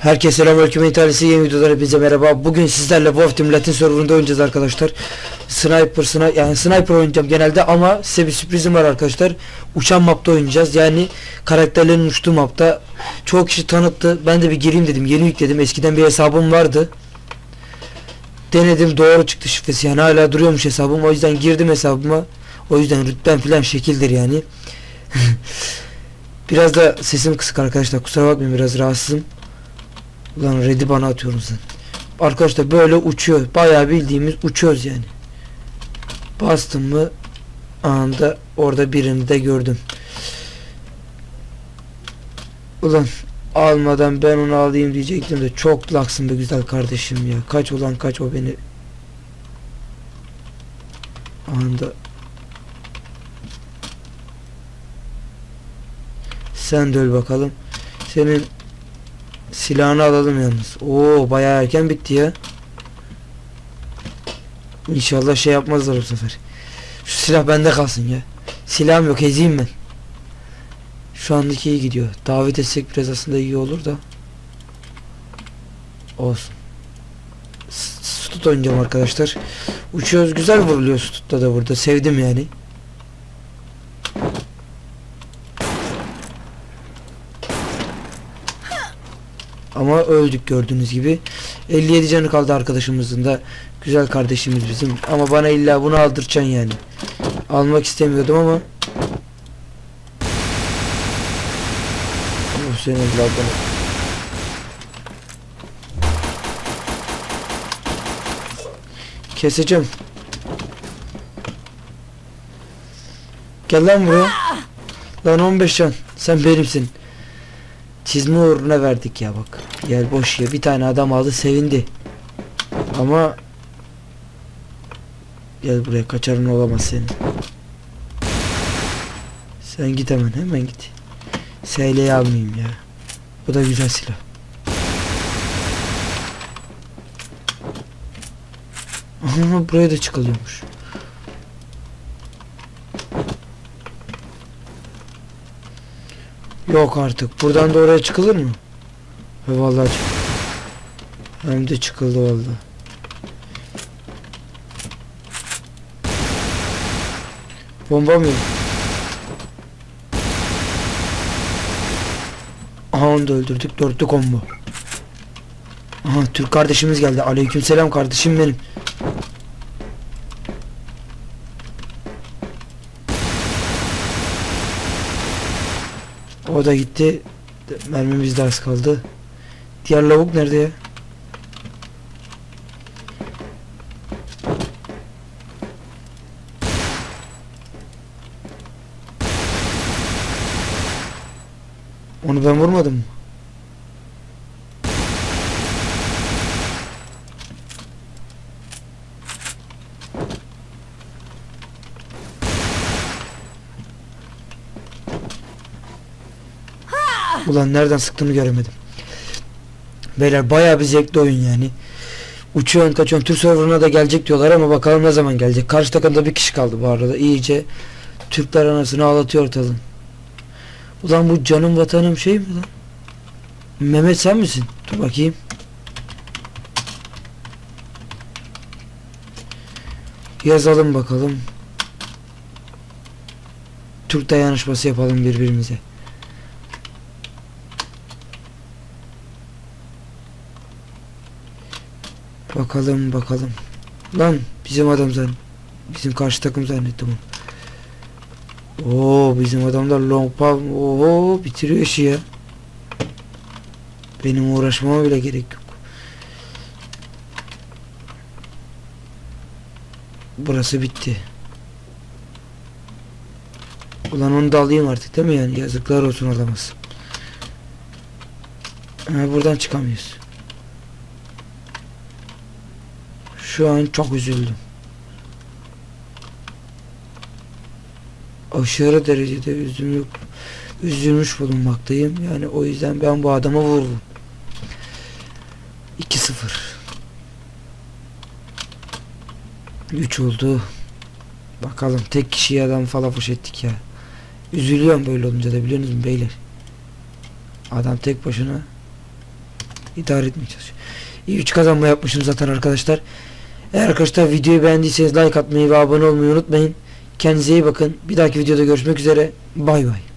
Herkese selamünaleyküm İtalya'sı yeni videodan hepinize merhaba. Bugün sizlerle Wolf Team Latin serverında oynayacağız arkadaşlar. Sniper, sni yani sniper oynayacağım genelde ama size bir sürprizim var arkadaşlar. Uçan mapta oynayacağız. Yani karakterlerin uçtuğu mapta. Çoğu kişi tanıttı. Ben de bir gireyim dedim. Yeni yükledim. Eskiden bir hesabım vardı. Denedim doğru çıktı şifresi. Yani hala duruyormuş hesabım. O yüzden girdim hesabıma. O yüzden rütbem filan şekildir yani. biraz da sesim kısık arkadaşlar. Kusura bakmayın biraz rahatsızım. Ulan red'i bana atıyorsun sen. Arkadaşlar böyle uçuyor. Bayağı bildiğimiz uçuyoruz yani. Bastım mı anında orada birini de gördüm. Ulan almadan ben onu alayım diyecektim de çok laksın be güzel kardeşim ya. Kaç ulan kaç o beni. Anında. Sen de öl bakalım. Senin Silahını alalım yalnız. Oo bayağı erken bitti ya. İnşallah şey yapmazlar bu sefer. Şu silah bende kalsın ya. Silahım yok ezeyim ben. Şu andaki iyi gidiyor. Davet etsek biraz aslında iyi olur da. Olsun. Stut oynayacağım arkadaşlar. Uçuyoruz güzel vuruluyor Stut'ta da burada. Sevdim yani. Ama öldük gördüğünüz gibi. 57 canı kaldı arkadaşımızın da. Güzel kardeşimiz bizim. Ama bana illa bunu aldıracaksın yani. Almak istemiyordum ama. Senin evladını. Keseceğim. Gel lan buraya. Lan 15 can. Sen benimsin. Çizme uğruna verdik ya bak. Gel boş ya. Bir tane adam aldı sevindi. Ama Gel buraya kaçarın olamaz senin. Sen git hemen hemen git. SL'yi almayayım ya. Bu da güzel silah. Aha buraya da çıkılıyormuş. Yok artık. Buradan da oraya çıkılır mı? He vallahi çık. Hem de çıkıldı vallahi. Bomba mı? Onu da öldürdük. Dörtlü combo. Aha Türk kardeşimiz geldi. Aleykümselam kardeşim benim. O da gitti. Mermimiz de az kaldı. Diğer lavuk nerede ya? Onu ben vurmadım mı? Ulan nereden sıktığını göremedim. Beyler bayağı bir zevkli oyun yani. Uçuyorsun kaçıyorsun Türk serverına da gelecek diyorlar ama bakalım ne zaman gelecek. Karşı takımda bir kişi kaldı bu arada. İyice Türkler anasını ağlatıyor ortalığın. Ulan bu canım vatanım şey mi lan? Mehmet sen misin? Dur bakayım. Yazalım bakalım. Türk dayanışması yapalım birbirimize. Bakalım bakalım. Lan bizim adam zan. Bizim karşı takım zannettim onu. Oo bizim adamlar long palm. Oo bitiriyor işi ya. Benim uğraşmama bile gerek yok. Burası bitti. Ulan onu da alayım artık değil mi yani? Yazıklar olsun alamaz. Ha, buradan çıkamıyoruz. Şu an çok üzüldüm. Aşırı derecede üzülmüş, üzülmüş bulunmaktayım. Yani o yüzden ben bu adama vurdum. 2-0 3 oldu. Bakalım tek kişiyi adam falan boş ettik ya. Üzülüyorum böyle olunca da biliyor musunuz beyler? Adam tek başına idare etmeye çalışıyor. İyi 3 kazanma yapmışım zaten arkadaşlar. Eğer arkadaşlar videoyu beğendiyseniz like atmayı ve abone olmayı unutmayın. Kendinize iyi bakın. Bir dahaki videoda görüşmek üzere. Bay bay.